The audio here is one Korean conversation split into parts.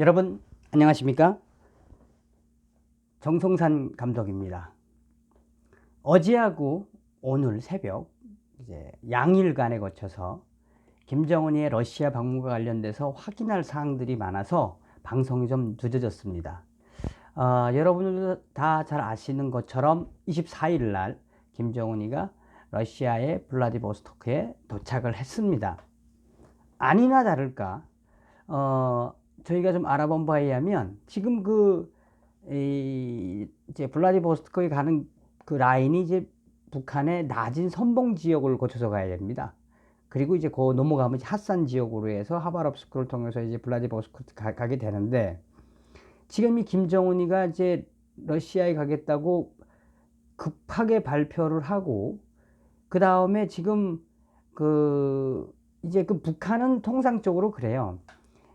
여러분 안녕하십니까? 정성산 감독입니다. 어제하고 오늘 새벽 이제 양일간에 거쳐서 김정은의 러시아 방문과 관련돼서 확인할 사항들이 많아서 방송이 좀 늦어졌습니다. 어, 여러분들도 다 잘 아시는 것처럼 24일 날 김정은이가 러시아의 블라디보스토크에 도착을 했습니다. 아니나 다를까 어, 저희가 좀 알아본 바에 의하면 지금 그 이, 이제 블라디보스토크에 가는 그 라인이 이제 북한의 낮은 선봉 지역을 거쳐서 가야 됩니다. 그리고 이제 그 넘어가면 핫산 지역으로 해서 하바롭스크를 통해서 이제 블라디보스토크 가, 가게 되는데 지금 이 김정은이가 이제 러시아에 가겠다고 급하게 발표를 하고 그 다음에 지금 그 이제 그 북한은 통상적으로 그래요.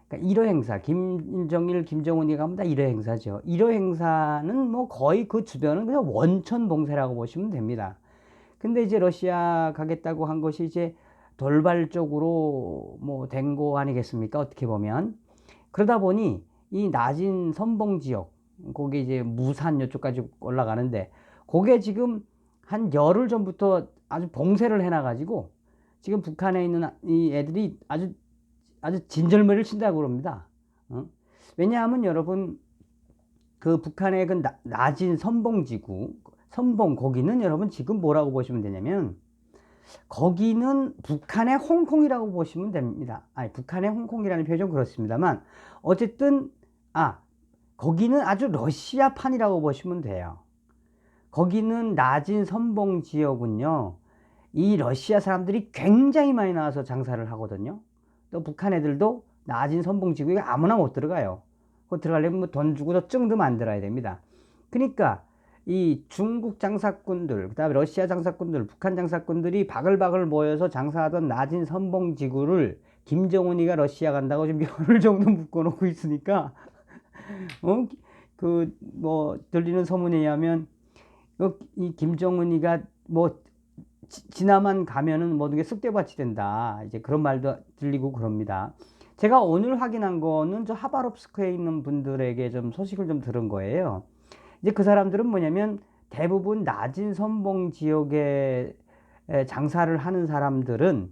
그러니까 1호 행사, 김정일, 김정은이 가면 다 1호 행사죠. 1호 행사는 뭐 거의 그 주변은 그냥 원천 봉쇄라고 보시면 됩니다. 근데 이제 러시아 가겠다고 한 것이 이제 돌발적으로 뭐 된 거 아니겠습니까? 어떻게 보면. 그러다 보니 이 낮은 선봉 지역, 거기 이제 무산 이쪽까지 올라가는데, 그게 지금 한 열흘 전부터 아주 봉쇄를 해놔가지고, 지금 북한에 있는 이 애들이 아주 아주 진절머리를 친다고 그럽니다. 어? 왜냐하면 여러분 그 북한의 그 나, 낮은 선봉지구 선봉 거기는 여러분 지금 뭐라고 보시면 되냐면 거기는 북한의 홍콩이라고 보시면 됩니다. 아니 북한의 홍콩이라는 표현 그렇습니다만 어쨌든 아 거기는 아주 러시아판이라고 보시면 돼요. 거기는 낮은 선봉 지역은요. 이 러시아 사람들이 굉장히 많이 나와서 장사를 하거든요. 또 북한 애들도 낮은 선봉지구에 아무나 못 들어가요. 그 들어가려면 뭐 돈 주고도 증도 만들어야 됩니다. 그러니까 이 중국 장사꾼들, 그다음에 러시아 장사꾼들, 북한 장사꾼들이 바글바글 모여서 장사하던 낮은 선봉지구를 김정은이가 러시아 간다고 지금 열흘 정도 묶어놓고 있으니까 어? 그 뭐 들리는 소문에 의하면 이 김정은이가 뭐 지나만 가면은 모든 게 쑥대밭이 된다. 이제 그런 말도 들리고 그럽니다. 제가 오늘 확인한 거는 저 하바롭스크에 있는 분들에게 좀 소식을 좀 들은 거예요. 이제 그 사람들은 뭐냐면 대부분 낮은 선봉 지역에 장사를 하는 사람들은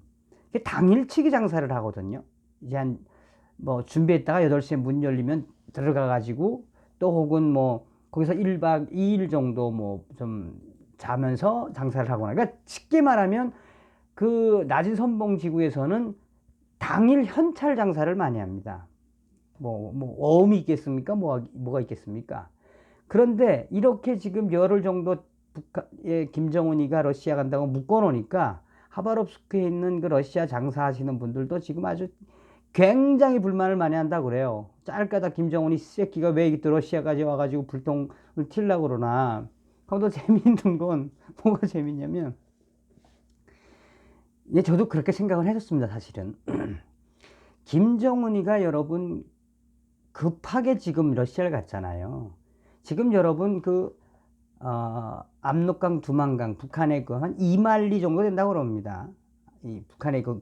당일치기 장사를 하거든요. 이제 한 뭐 준비했다가 8시에 문 열리면 들어가 가지고 또 혹은 뭐 거기서 1박 2일 정도 뭐좀 자면서 장사를 하거나 그러니까 쉽게 말하면 그 낮은 선봉 지구에서는 당일 현찰 장사를 많이 합니다. 뭐, 뭐, 어음이 있겠습니까? 뭐, 뭐가 있겠습니까? 그런데 이렇게 지금 열흘 정도 북한의 김정은이가 러시아 간다고 묶어놓으니까 하바롭스크에 있는 그 러시아 장사하시는 분들도 지금 아주 굉장히 불만을 많이 한다 그래요. 짧게다 김정은이 새끼가 왜또 러시아까지 와가지고 불똥을 튀려고 그러나. 더 재미있는 건 뭐가 재밌냐면 예, 저도 그렇게 생각을 했었습니다, 사실은. 김정은이가 여러분 급하게 지금 러시아를 갔잖아요. 지금 여러분 그 어, 압록강, 두만강, 북한의 그 한 2만리 정도 된다고 그럽니다. 이 북한의 그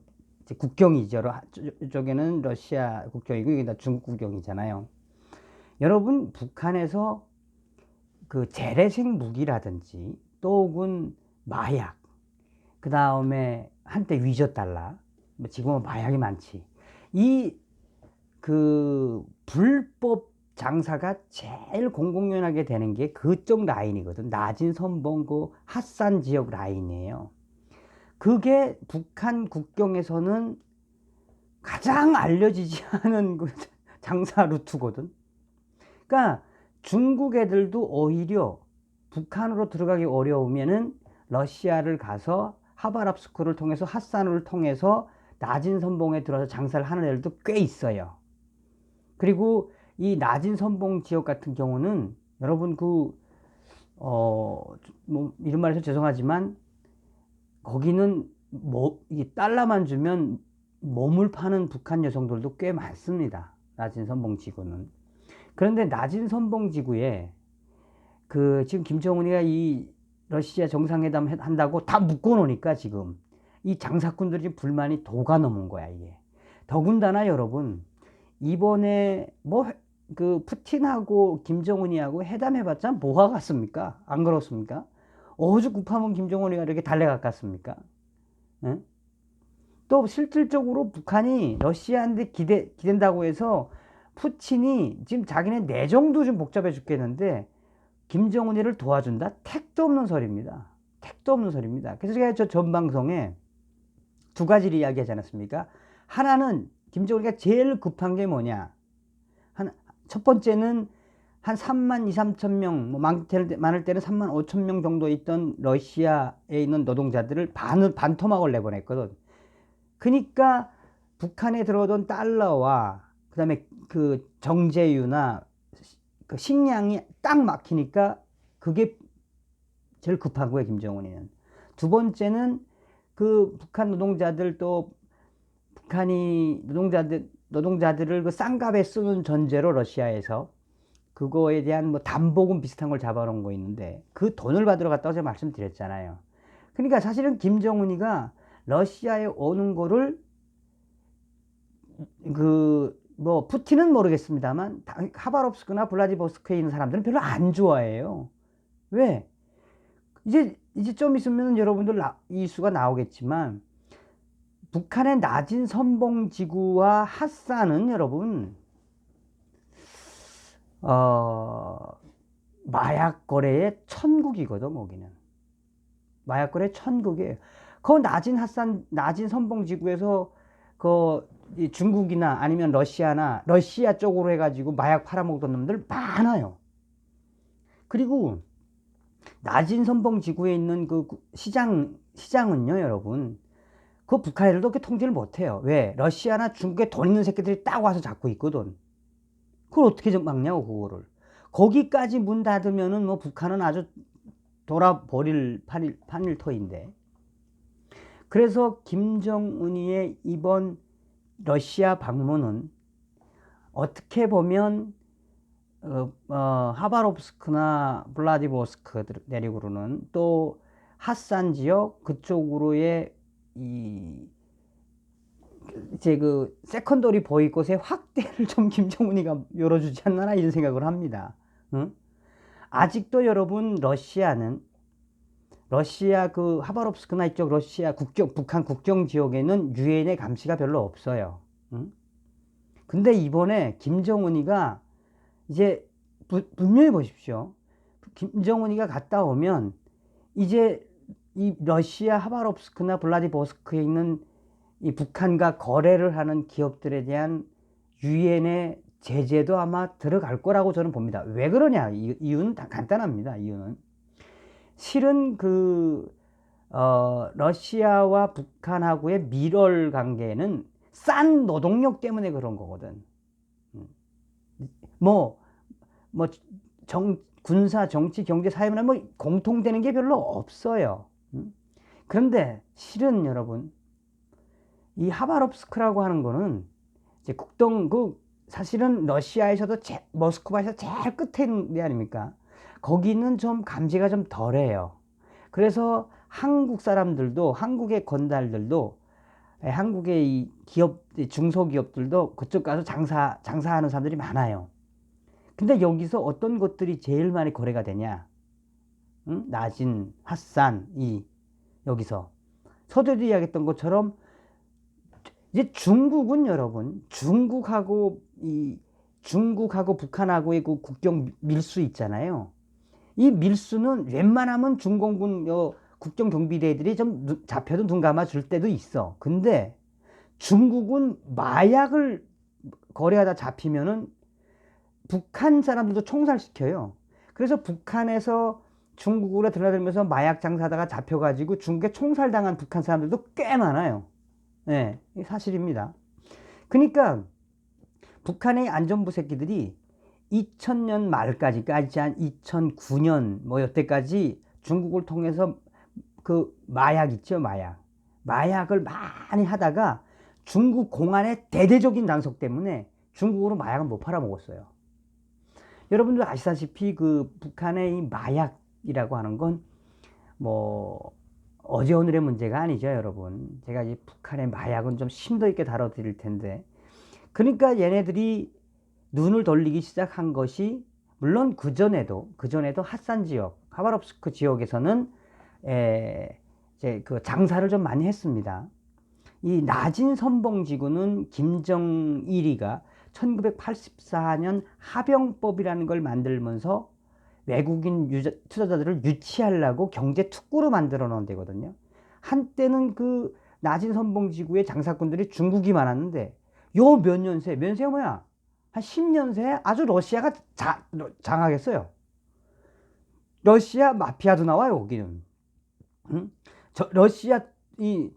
국경이죠. 이쪽에는 러시아 국경이고 여기 다 중국 국경이잖아요. 여러분 북한에서 그 재래식 무기라든지 또 혹은 마약, 그 다음에 한때 위조 달러, 뭐 지금은 마약이 많지. 이 그 불법 장사가 제일 공공연하게 되는 게 그쪽 라인이거든. 낮은 선봉 그 핫산 지역 라인이에요. 그게 북한 국경에서는 가장 알려지지 않은 그 장사 루트거든. 그러니까 중국 애들도 오히려 북한으로 들어가기 어려우면은 러시아를 가서 하바랍스크를 통해서 핫산을 통해서 낮은 선봉에 들어서 장사를 하는 애들도 꽤 있어요. 그리고 이 낮은 선봉 지역 같은 경우는 여러분 그, 어, 뭐, 이런 말해서 죄송하지만 거기는 뭐, 이 달러만 주면 몸을 파는 북한 여성들도 꽤 많습니다. 낮은 선봉 지구는. 그런데 낮은 선봉지구에 그 지금 김정은이가 이 러시아 정상회담 한다고 다 묶어놓으니까 지금 이 장사꾼들이 불만이 도가 넘은 거야 이게. 더군다나 여러분 이번에 뭐 그 푸틴하고 김정은이하고 회담해봤자 뭐가 같습니까? 안 그렇습니까? 어주 급하면 김정은이가 이렇게 달래갔겠습니까? 응? 또 실질적으로 북한이 러시아한테 기대, 기댄다고 해서 푸틴이 지금 자기네 내정도 좀 복잡해 죽겠는데 김정은이를 도와준다? 택도 없는 소리입니다. 택도 없는 소리입니다. 그래서 제가 저 전 방송에 두 가지를 이야기하지 않았습니까? 하나는 김정은이가 제일 급한 게 뭐냐? 한, 첫 번째는 한 3만 2, 3천 명, 뭐 많을 때는 3만 5천 명 정도 있던 러시아에 있는 노동자들을 반, 반토막을 내보냈거든. 그러니까 북한에 들어오던 달러와 그 다음에 그 정제유나 그 식량이 딱 막히니까 그게 제일 급한 거예요, 김정은이는. 두 번째는 그 북한 노동자들 또 북한이 노동자들 노동자들을 그 싼값에 쓰는 전제로 러시아에서 그거에 대한 뭐 담보금 비슷한 걸 잡아놓은 거 있는데 그 돈을 받으러 갔다고 제가 말씀드렸잖아요. 그러니까 사실은 김정은이가 러시아에 오는 거를 그 뭐 푸틴은 모르겠습니다만 하바롭스크나 블라디보스크에 있는 사람들은 별로 안 좋아해요. 왜? 이제 이제 좀 있으면 여러분들 나, 이수가 나오겠지만 북한의 낮은 선봉 지구와 핫산은 여러분 어, 마약 거래의 천국이거든 거기는 마약 거래 천국이에요. 그 낮은 핫산 낮은 선봉 지구에서 그 중국이나 아니면 러시아나 러시아 쪽으로 해가지고 마약 팔아먹던 놈들 많아요. 그리고 낮은 선봉 지구에 있는 그 시장 시장은요, 여러분. 그 북한 애들도 그렇게 통제를 못해요. 왜? 러시아나 중국에 돈 있는 새끼들이 딱 와서 잡고 있거든. 그걸 어떻게 좀 막냐고, 그거를. 거기까지 문 닫으면은 뭐 북한은 아주 돌아버릴 판일, 판일터인데. 그래서 김정은이의 이번 러시아 방문은 어떻게 보면 어, 어, 하바롭스크나 블라디보스크 내륙으로는 또 핫산 지역 그쪽으로의 이 이제 그 세컨더리 보이콧의 확대를 좀 김정은이가 열어주지 않나 이런 생각을 합니다. 응? 아직도 여러분 러시아는 러시아 그 하바롭스크나 이쪽 러시아 국경 북한 국경 지역에는 유엔의 감시가 별로 없어요. 응? 근데 이번에 김정은이가 이제 부, 분명히 보십시오. 김정은이가 갔다 오면 이제 이 러시아 하바롭스크나 블라디보스크에 있는 이 북한과 거래를 하는 기업들에 대한 유엔의 제재도 아마 들어갈 거라고 저는 봅니다. 왜 그러냐? 이유는 간단합니다. 이유는 실은 그 어, 러시아와 북한하고의 밀월 관계는 싼 노동력 때문에 그런 거거든. 음. 뭐, 뭐, 정, 군사, 정치, 경제, 사회문화 뭐 공통되는 게 별로 없어요. 음? 그런데 실은 여러분, 이 하바롭스크라고 하는 거는 이제 국동, 그 사실은 러시아에서도 제, 모스크바에서 제일 끝에 있는 데 아닙니까? 거기는 좀 감지가 좀 덜해요. 그래서 한국 사람들도, 한국의 건달들도 예, 한국의 이 기업, 중소기업들도 그쪽 가서 장사, 장사하는 사람들이 많아요. 근데 여기서 어떤 것들이 제일 많이 거래가 되냐? 응? 낮은, 핫산, 이, 여기서. 서두에도 이야기했던 것처럼, 이제 중국은 여러분, 중국하고, 이, 중국하고 북한하고의 그 국경 밀수 있잖아요. 이 밀수는 웬만하면 중공군, 요, 국정 경비대들이 좀 잡혀도 눈 감아 줄 때도 있어. 근데 중국은 마약을 거래하다 잡히면은 북한 사람들도 총살시켜요. 그래서 북한에서 중국으로 드나들면서 마약 장사하다가 잡혀가지고 중국에 총살당한 북한 사람들도 꽤 많아요. 네, 사실입니다. 그러니까 북한의 안전부 새끼들이 2000년 말까지, 까지 한 2009년 뭐 여태까지 중국을 통해서 그 마약 있죠, 마약. 마약을 많이 하다가 중국 공안의 대대적인 단속 때문에 중국으로 마약을 못 팔아먹었어요. 여러분들 아시다시피 그 북한의 이 마약이라고 하는 건 뭐 어제 오늘의 문제가 아니죠, 여러분. 제가 이 북한의 마약은 좀 심도 있게 다뤄드릴 텐데. 그러니까 얘네들이 눈을 돌리기 시작한 것이 물론 그 전에도 그 전에도 핫산 지역 하바롭스크 지역에서는 에, 이제 그 장사를 좀 많이 했습니다. 이 나진 선봉지구는 김정일이가 1984년 하병법이라는 걸 만들면서 외국인 유자, 투자자들을 유치하려고 경제 특구로 만들어 놓은 데거든요. 한때는 그 나진 선봉지구의 장사꾼들이 중국이 많았는데 요 몇 년 새, 몇 새가 뭐야? 한 10년 새에 아주 러시아가 자, 장하겠어요. 러시아 마피아도 나와요, 여기는. 응? 저 러시아 이,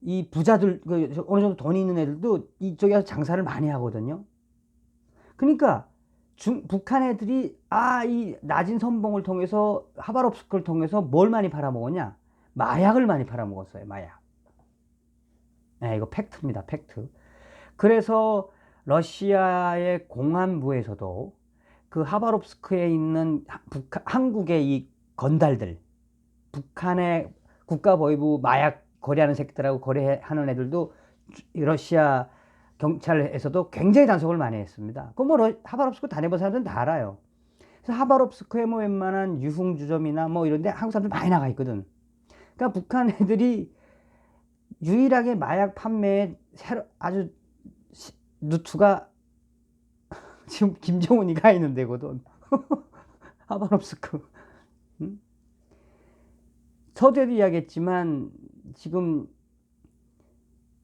이 부자들, 그, 저 어느 정도 돈이 있는 애들도 이쪽에 서 장사를 많이 하거든요. 그러니까 중, 북한 애들이 아, 이 낮은 선봉을 통해서 하바롭스크를 통해서 뭘 많이 팔아먹었냐? 마약을 많이 팔아먹었어요, 마약. 네, 이거 팩트입니다, 팩트. 그래서 러시아의 공안부에서도 그 하바롭스크에 있는 북한, 한국의 이 건달들, 북한의 국가보위부 마약 거래하는 새끼들하고 거래하는 애들도 러시아 경찰에서도 굉장히 단속을 많이 했습니다. 그뭐 하바롭스크 다녀본 사람들은 다 알아요. 그래서 하바롭스크에 뭐 웬만한 유흥주점이나 뭐 이런데 한국 사람들 많이 나가 있거든. 그러니까 북한 애들이 유일하게 마약 판매에 새로 아주 누투가 지금 김정은이 가 있는 데거든. 하바롭스크. 응? 서두에도 이야기했지만 지금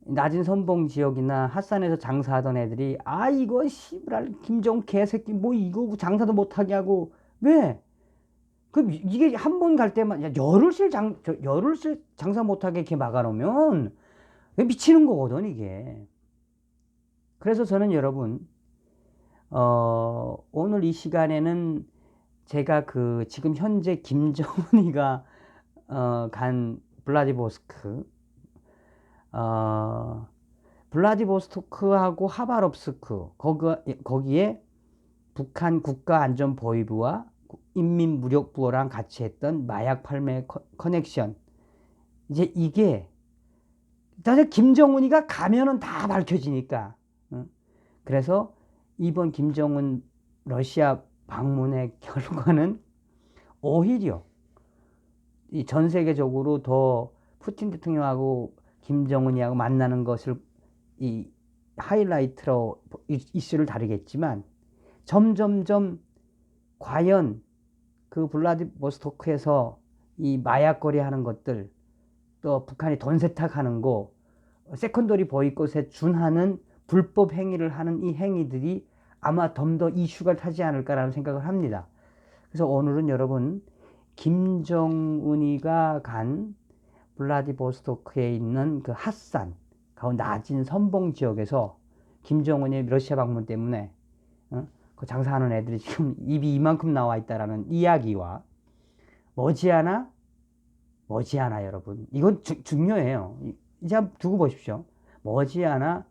낮은 선봉 지역이나 핫산에서 장사하던 애들이 아 이거 씨발 김정 개새끼 뭐 이거 장사도 못하게 하고 왜? 그 이게 한 번 갈 때만 야, 열흘씩 장 저, 열흘씩 장사 못하게 이렇게 막아놓으면 미치는 거거든 이게. 그래서 저는 여러분 어, 오늘 이 시간에는 제가 그 지금 현재 김정은이가 어, 간 블라디보스크 어, 블라디보스토크하고 하바롭스크 거기, 거기에 북한 국가안전보위부와 인민무력부랑 같이 했던 마약 팔매 커넥션. 이제 이게 사실 김정은이가 가면은 다 밝혀지니까 그래서 이번 김정은 러시아 방문의 결과는 오히려 이 전 세계적으로 더 푸틴 대통령하고 김정은이하고 만나는 것을 이 하이라이트로 이슈를 다루겠지만 점점점 과연 그 블라디보스토크에서 이 마약 거래하는 것들 또 북한이 돈 세탁하는 거 세컨더리 보이콧에 준하는 불법 행위를 하는 이 행위들이 아마 좀 더 이슈가 타지 않을까라는 생각을 합니다. 그래서 오늘은 여러분 김정은이가 간 블라디보스토크에 있는 그 핫산, 그 낮은 선봉 지역에서 김정은의 러시아 방문 때문에 어? 그 장사하는 애들이 지금 입이 이만큼 나와 있다라는 이야기와 머지않아 머지않아 여러분 이건 주, 중요해요. 이제 두고 보십시오. 머지않아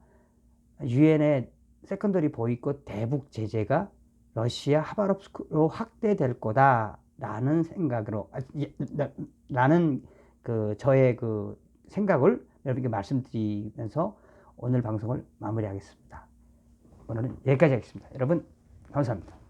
유엔의 세컨더리 보이콧 대북 제재가 러시아 하바롭스크로 확대될 거다라는 생각으로 아, 예, 라는 그 저의 그 생각을 여러분께 말씀드리면서 오늘 방송을 마무리하겠습니다. 오늘은 여기까지 하겠습니다. 여러분 감사합니다.